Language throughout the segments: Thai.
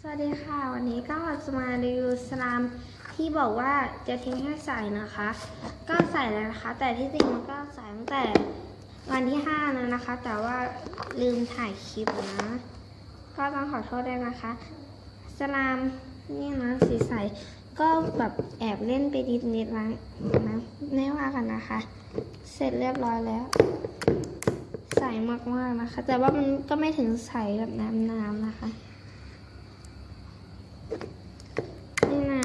สวัสดีค่ะ วันนี้ก็จะมารีวิวสลามที่บอกว่าจะทิ้งให้ใส่นะคะ ก็ใส่แล้วนะคะ แต่ที่จริงมันก็ใส่ตั้งแต่วันที่5แล้วนะคะ แต่ว่าลืมถ่ายคลิปนะ ก็ต้องขอโทษด้วยนะคะ สลามนี่นะสีใสก็แบบแอบเล่นไปนิดนิดนะนะไม่ว่ากันนะคะ เสร็จเรียบร้อยแล้ว ใสมากๆนะคะ แต่ว่ามันก็ไม่ถึงใสแบบน้ำน้ำๆนะคะ นี่นะ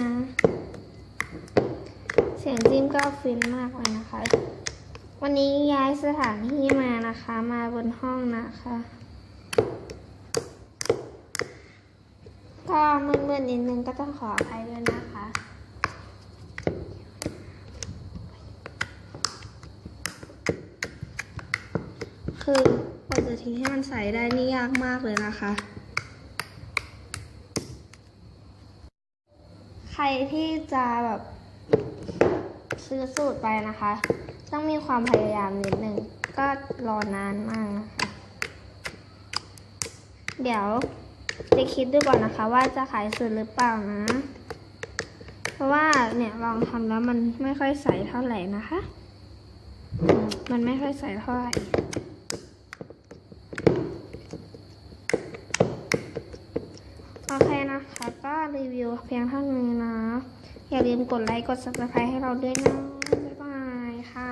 เสียงจิ้มก็ฟินมากเลยนะคะ วันนี้ย้ายสถานที่มานะคะ มาบนห้องนะคะ ก็มืดๆนิดนึงก็ต้องขออภัยด้วยนะคะคือกว่าจะทิ้งให้มันใสได้นี่ยากมากเลยนะคะ ใครที่จะแบบ ซื้อสูตรไปนะคะ ต้องมีความพยายามนิดนึงก็รอนานมากนะคะ เดี๋ยวจะคิดดูก่อนนะคะ ว่าจะขายสูตรหรือเปล่านะ เพราะว่าเนี่ยลองทำแล้วมันไม่ค่อยใสเท่าไหร่นะคะ มันไม่ค่อยใสเท่าไหร่โอเคนะคะก็รีวิวเพียงเท่านี้นะ อย่าลืมกดไลค์ กด subscribe ให้เราด้วยนะ บ๊ายบายค่ะ